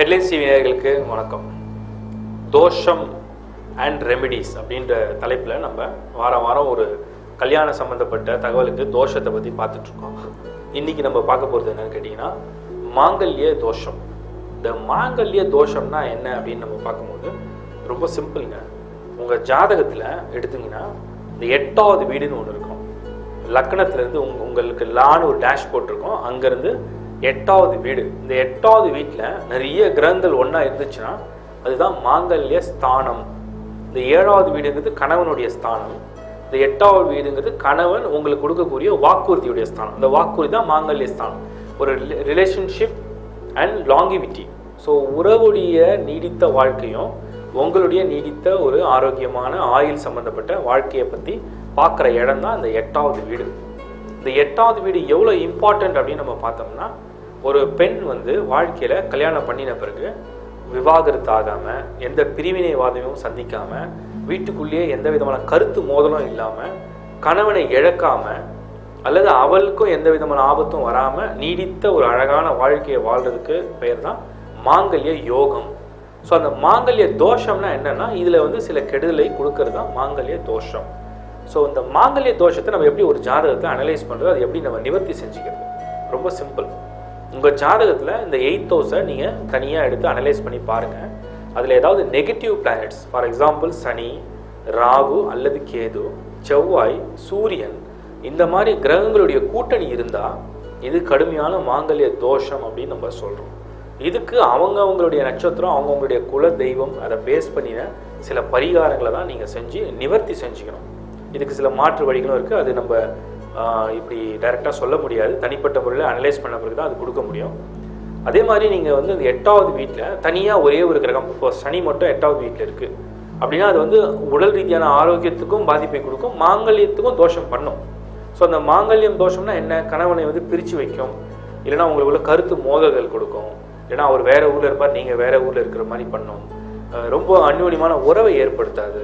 Headlines TV நேர்களுக்கு வணக்கம். தோஷம் அண்ட் ரெமிடிஸ் அப்படின்ற தலைப்பில் நம்ம வாரம் வாரம் ஒரு கல்யாணம் சம்மந்தப்பட்ட தகவலுக்கு தோஷத்தை பற்றி பார்த்துட்ருக்கோம். இன்றைக்கி நம்ம பார்க்க போகிறது என்னன்னு கேட்டிங்கன்னா மாங்கல்ய தோஷம். இந்த மாங்கல்ய தோஷம்னா என்ன அப்படின்னு நம்ம பார்க்கும்போது ரொம்ப சிம்பிளுங்க. உங்கள் ஜாதகத்தில் எடுத்திங்கன்னா இந்த எட்டாவது வீடுன்னு ஒன்று இருக்கும். லக்னத்திலேருந்து உங் உங்களுக்கு லான்னு ஒரு டேஷ் போட்டிருக்கோம். அங்கேருந்து எட்டாவது வீடு. இந்த எட்டாவது வீட்டில் நிறைய கிரகங்கள் ஒன்றா இருந்துச்சுன்னா அதுதான் மாங்கல்ய ஸ்தானம். இந்த ஏழாவது வீடுங்கிறது கணவனுடைய ஸ்தானம். இந்த எட்டாவது வீடுங்கிறது கணவன் உங்களுக்கு கொடுக்கக்கூடிய வாக்குறுதியுடைய ஸ்தானம். இந்த வாக்குறுதி தான் மாங்கல்ய ஸ்தானம். ஒரு ரிலேஷன்ஷிப் அண்ட் லாங்கிவிட்டி ஸோ உறவுடைய நீடித்த வாழ்க்கையும் உங்களுடைய நீடித்த ஒரு ஆரோக்கியமான ஆயுள் சம்பந்தப்பட்ட வாழ்க்கையை பற்றி பார்க்குற இடம் தான் இந்த எட்டாவது வீடு. இந்த எட்டாவது வீடு எவ்வளோ இம்பார்ட்டண்ட் அப்படின்னு நம்ம பார்த்தோம்னா ஒரு பெண் வந்து வாழ்க்கையில் கல்யாணம் பண்ணின பிறகு விவாகரத்து ஆகாமல் எந்த பிரிவினைவாதமும் சந்திக்காமல் வீட்டுக்குள்ளேயே எந்த விதமான கருத்து மோதலும் இல்லாமல் கணவனை இழக்காமல் அல்லது அவளுக்கும் எந்த விதமான ஆபத்தும் வராமல் நீடித்த ஒரு அழகான வாழ்க்கையை வாழ்றதுக்கு பெயர் தான் மாங்கல்ய யோகம். ஸோ அந்த மாங்கல்ய தோஷம்னா என்னன்னா இதில் வந்து சில கெடுதலை கொடுக்கறது தான் மாங்கல்ய தோஷம். ஸோ இந்த மாங்கல்ய தோஷத்தை நம்ம எப்படி ஒரு ஜாதகத்தை அனலைஸ் பண்ணுறது அது எப்படி நம்ம நிவர்த்தி செஞ்சுக்கிறது? ரொம்ப சிம்பிள் உங்கள் ஜாதகத்தில் இந்த எயித் ஹவுஸை நீங்கள் தனியாக எடுத்து அனலைஸ் பண்ணி பாருங்கள் அதில் ஏதாவது negative planets for example Shani Rahu அல்லது கேது செவ்வாய் சூரியன் இந்த மாதிரி கிரகங்களுடைய கூட்டணி இருந்தால் இது கடுமையான மாங்கல்ய தோஷம் அப்படின்னு நம்ம சொல்கிறோம் இதுக்கு அவங்க அவங்களுடைய நட்சத்திரம் அவங்கவுங்களுடைய குல தெய்வம் அதை பேஸ் பண்ணின சில பரிகாரங்களை தான் நீங்கள் செஞ்சு நிவர்த்தி செஞ்சுக்கணும். இதுக்கு சில மாற்று வழிகளும் இருக்குது அது நம்ம இப்படி டைரெக்டாக சொல்ல முடியாது. தனிப்பட்ட முறையில் அனலைஸ் பண்ண பிறகு தான் அது கொடுக்க முடியும். அதே மாதிரி நீங்கள் வந்து இந்த எட்டாவது வீட்டில் தனியாக ஒரே ஒரு கிரகம் இப்போ சனி மட்டும் எட்டாவது வீட்டில் இருக்குது அப்படின்னா அது வந்து உடல் ரீதியான ஆரோக்கியத்துக்கும் பாதிப்பை கொடுக்கும். மாங்கல்யத்துக்கும் தோஷம் பண்ணும். ஸோ அந்த மாங்கல்யம் தோஷம்னா என்ன? கணவனை வந்து பிரித்து வைக்கும். இல்லைன்னா உங்களுக்குள்ள கருத்து மோதல்கள் கொடுக்கும். இல்லைன்னா அவர் வேறு ஊரில் இருப்பார் நீங்கள் வேறு ஊரில் இருக்கிற மாதிரி பண்ணும். ரொம்ப அந்யோன்யமான உறவை ஏற்படுத்தாது.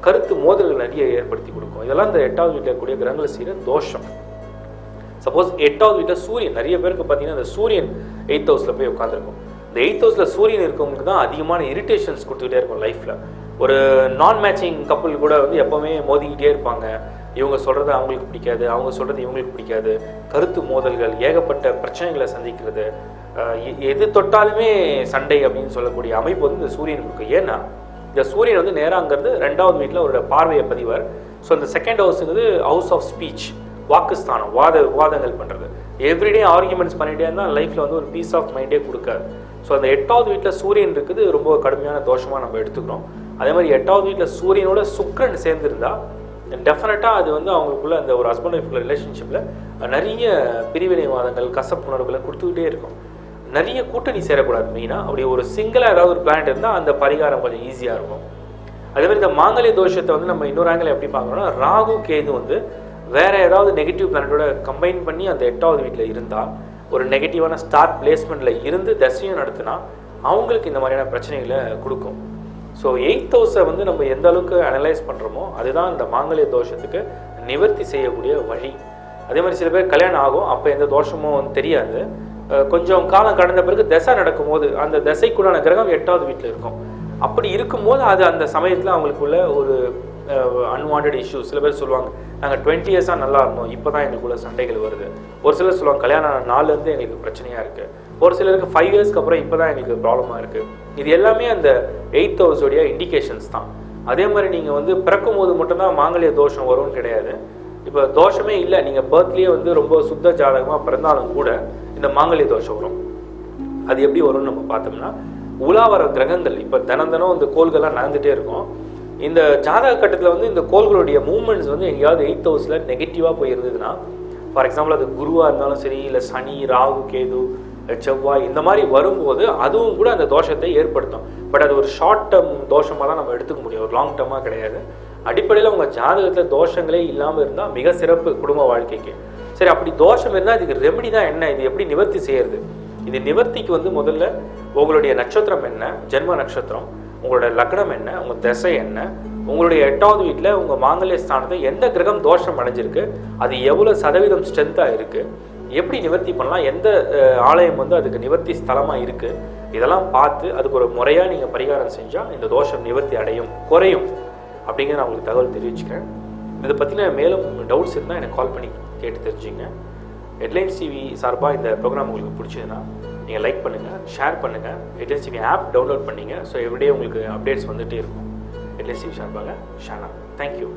கருத்து மோதல்கள் நிறைய ஏற்படுத்தி கொடுக்கும். இதெல்லாம் இந்த எட்டாவது வீட்டில் இருக்கக்கூடிய கிரகங்கள் செய்கிற தோஷம். சப்போஸ் எட்டாவது வீட்டில் சூரியன் நிறைய பேருக்கு பார்த்தீங்கன்னா இந்த சூரியன் எயித் ஹவுஸில் போய் உட்காந்துருக்கும் இந்த எயித் ஹவுஸில் சூரியன் இருக்கவங்களுக்கு தான் அதிகமான இரிட்டேஷன்ஸ் கொடுத்துக்கிட்டே இருக்கும் லைஃப்பில் ஒரு நான் மேட்சிங் கப்பல் கூட வந்து எப்போவுமே மோதிக்கிட்டே இருப்பாங்க. இவங்க சொல்கிறது அவங்களுக்கு பிடிக்காது அவங்க சொல்கிறது இவங்களுக்கு பிடிக்காது. கருத்து மோதல்கள் ஏகப்பட்ட பிரச்சனைகளை சந்திக்கிறது. எ- எது தொட்டாலுமே சண்டை அப்படின்னு சொல்லக்கூடிய அமைப்பு வந்து இந்த சூரியன் இருக்கும் ஏன்னா இந்த சூரியன் வந்து நேராங்கிறது ரெண்டாவது வீட்டில் அவரோட பார்வையை பதிவார். ஸோ இந்த செகண்ட் ஹவுஸுங்கிறது ஹவுஸ் ஆஃப் ஸ்பீச் வாக்குஸ்தானம் வாத விவாதங்கள் பண்ணுறது எவ்ரிடே ஆர்குமெண்ட்ஸ் பண்ணிகிட்டே இருந்தால் லைஃப்பில் வந்து ஒரு பீஸ் ஆஃப் மைண்டே கொடுக்காது. ஸோ அந்த எட்டாவது வீட்டில் சூரியன் இருக்குது ரொம்ப கடுமையான தோஷமாக நம்ம எடுத்துக்கிறோம். அதே மாதிரி எட்டாவது வீட்டில் சூரியனோட சுக்கிரன் சேர்ந்துருந்தா டெஃபினட்டாக அது வந்து அவங்களுக்குள்ள அந்த ஒரு ஹஸ்பண்ட் ஒய்ஃப்குள்ள ரிலேஷன்ஷிப்பில் நிறைய பிரிவினைவாதங்கள் கசப்புணர்வுகளை கொடுத்துக்கிட்டே இருக்கும். நிறைய கூட்டணி சேரக்கூடாது மெயினாக அப்படி ஒரு சிங்கிளாக ஏதாவது ஒரு பிளான்ட் இருந்தால் அந்த பரிகாரம் கொஞ்சம் ஈஸியாக இருக்கும். அதே மாதிரி இந்த மாங்கலிய தோஷத்தை வந்து நம்ம இன்னொரு ஆங்கிள் எப்படி பார்க்கணும்னா ராகு கேது வந்து வேற ஏதாவது நெகட்டிவ் பிளானட்டோட கம்பைன் பண்ணி அந்த எட்டாவது வீட்டில் இருந்தால் ஒரு நெகட்டிவான ஸ்டார் பிளேஸ்மெண்ட்டில் இருந்து தசையும் நடத்தினா அவங்களுக்கு இந்த மாதிரியான பிரச்சனைகளை கொடுக்கும். ஸோ எயித் ஹவுஸை வந்து நம்ம எந்த அளவுக்கு அனலைஸ் பண்ணுறோமோ அதுதான் இந்த மாங்கலிய தோஷத்துக்கு நிவர்த்தி செய்யக்கூடிய வழி. அதே மாதிரி சில பேர் கல்யாணம் ஆகும் அப்போ எந்த தோஷமும் தெரியாது. கொஞ்சம் காலம் கடந்த பிறகு தசை நடக்கும்போது அந்த தசைக்குள்ளான கிரகம் எட்டாவது வீட்டில் இருக்கும். அப்படி இருக்கும்போது அது அந்த சமயத்தில் அவங்களுக்குள்ள ஒரு அன்வான்ட் இஷ்யூ சில பேர் சொல்லுவாங்க நாங்கள் டுவெண்ட்டி இயர்ஸாக நல்லா இருந்தோம். இப்போ தான் எங்களுக்குள்ள சண்டைகள் வருது. ஒரு சிலர் சொல்லுவாங்க கல்யாணம் ஆன நாள்லேருந்து எங்களுக்கு பிரச்சனையாக இருக்குது ஒரு சிலருக்கு ஃபைவ் இயர்ஸ்க்கு அப்புறம் இப்போ தான் எங்களுக்கு ப்ராப்ளமாக இருக்குது இது எல்லாமே அந்த எயித் ஹவுஸோடைய இண்டிகேஷன்ஸ் தான். அதே மாதிரி நீங்கள் வந்து பிறக்கும் போது மட்டும்தான் மாங்கல்ய தோஷம் வரும்னு கிடையாது. இப்போ தோஷமே இல்லை. நீங்கள் பர்த்லேயே வந்து ரொம்ப சுத்த ஜாதகமாக பிறந்தாலும் கூட இந்த மாங்கல்ய தோஷம் வரும். அது எப்படி வரும்னு நம்ம பார்த்தோம்னா உலா வர கிரகங்கள் இப்போ தினம் தினம் இந்த கோள்கள்லாம் நடந்துகிட்டே இருக்கும். இந்த ஜாதக கட்டத்தில் வந்து இந்த கோள்களுடைய மூமெண்ட்ஸ் வந்து எங்கேயாவது எயித் ஹவுஸில் நெகட்டிவாக போய் இருந்ததுன்னா ஃபார் எக்ஸாம்பிள் அது குருவாக இருந்தாலும் சரி இல்லை சனி ராகு கேது செவ்வாய் இந்த மாதிரி வரும்போது அதுவும் கூட அந்த தோஷத்தை ஏற்படுத்தும். பட் அது ஒரு ஷார்ட் டேர்ம் தோஷமாக தான் நம்ம எடுத்துக்க முடியும். ஒரு லாங் டேர்மாக கிடையாது. அடிப்படையில் உங்கள் ஜாதகத்தில் தோஷங்களே இல்லாமல் இருந்தால் மிக சிறப்பு குடும்ப வாழ்க்கைக்கு. சரி அப்படி தோஷம் என்ன இதுக்கு ரெமெடி தான் என்ன? இது எப்படி நிவர்த்தி செய்யறது? இது நிவர்த்திக்கு வந்து முதல்ல உங்களுடைய நட்சத்திரம் என்ன? ஜென்ம நட்சத்திரம். உங்களோட லக்னம் என்ன? உங்கள் திசை என்ன? உங்களுடைய எட்டாவது வீட்டில் உங்கள் மாங்கல்ய ஸ்தானத்தை எந்த கிரகம் தோஷம் அடைஞ்சிருக்கு? அது எவ்வளோ சதவீதம் ஸ்ட்ரென்த்தாக இருக்குது எப்படி நிவர்த்தி பண்ணலாம்? எந்த ஆலயம் வந்து அதுக்கு நிவர்த்தி ஸ்தலமாக இருக்குது இதெல்லாம் பார்த்து அதுக்கு ஒரு முறையாக நீங்கள் பரிகாரம் செஞ்சால் இந்த தோஷம் நிவர்த்தி அடையும் குறையும். அப்படிங்கிற நான் உங்களுக்கு தகவல் தெரிவிச்சுக்கிறேன். இதை பற்றின மேலும் டவுட்ஸ் இருந்தால் எனக்கு கால் பண்ணிக்கலாம் கேட்டு தெரிஞ்சுங்க. ஹெட்லைன்ஸ் டிவி சார்பாக இந்த ப்ரோக்ராம் உங்களுக்கு பிடிச்சதுன்னா நீங்கள் லைக் பண்ணுங்கள் ஷேர் பண்ணுங்கள் ஹெட்லைன்ஸ் டிவி ஆப் டவுன்லோட் பண்ணிங்க ஸோ எவ்ரிடே உங்களுக்கு அப்டேட்ஸ் வந்துகிட்டே இருக்கும். ஹெட்லைன்ஸ் டிவி சார்பாக ஷானா தேங்க்யூ